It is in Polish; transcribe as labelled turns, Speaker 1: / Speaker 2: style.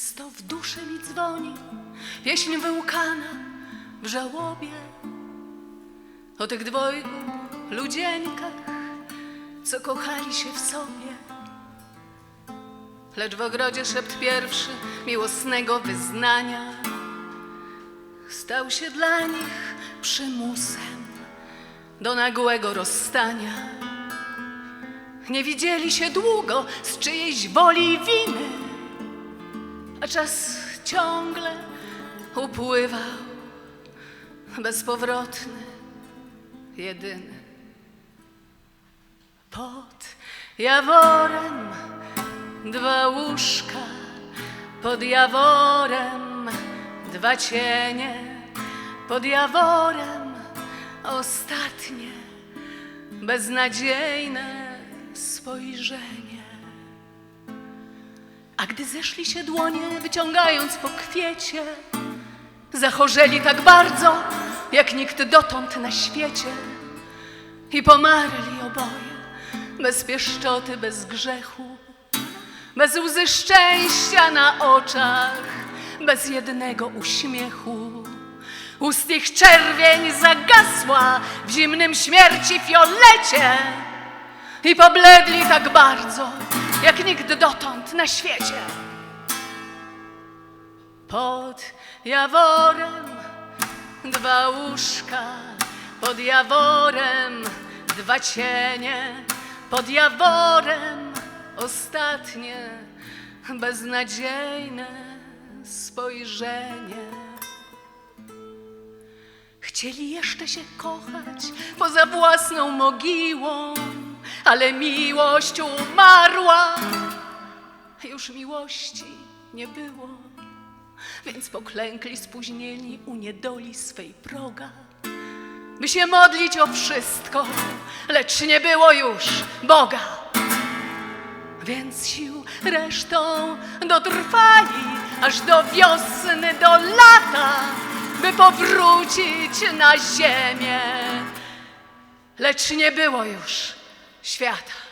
Speaker 1: Często w duszy mi dzwoni pieśń wyłkana w żałobie o tych dwojgu ludzieńkach, co kochali się w sobie. Lecz w ogrodzie szept pierwszy miłosnego wyznania stał się dla nich przymusem do nagłego rozstania. Nie widzieli się długo z czyjejś woli i winy, czas ciągle upływał bezpowrotny, jedyny. Pod jaworem dwa łóżka, pod jaworem dwa cienie, pod jaworem ostatnie, beznadziejne spojrzenie. A gdy zeszli się dłonie, wyciągając po kwiecie, zachorzeli tak bardzo, jak nikt dotąd na świecie. I pomarli oboje, bez pieszczoty, bez grzechu, bez łzy szczęścia na oczach, bez jednego uśmiechu. Ust ich czerwień zagasła w zimnym śmierci fiolecie i pobledli tak bardzo, jak nikt dotąd na świecie. Pod jaworem dwa łóżka, pod jaworem dwa cienie, pod jaworem ostatnie beznadziejne spojrzenie. Chcieli jeszcze się kochać poza własną mogiłą, ale miłość umarła. Już miłości nie było, więc poklękli spóźnieni u niedoli swej proga, by się modlić o wszystko, lecz nie było już Boga. Więc sił resztą dotrwali aż do wiosny, do lata, by powrócić na ziemię. Lecz nie było już świata.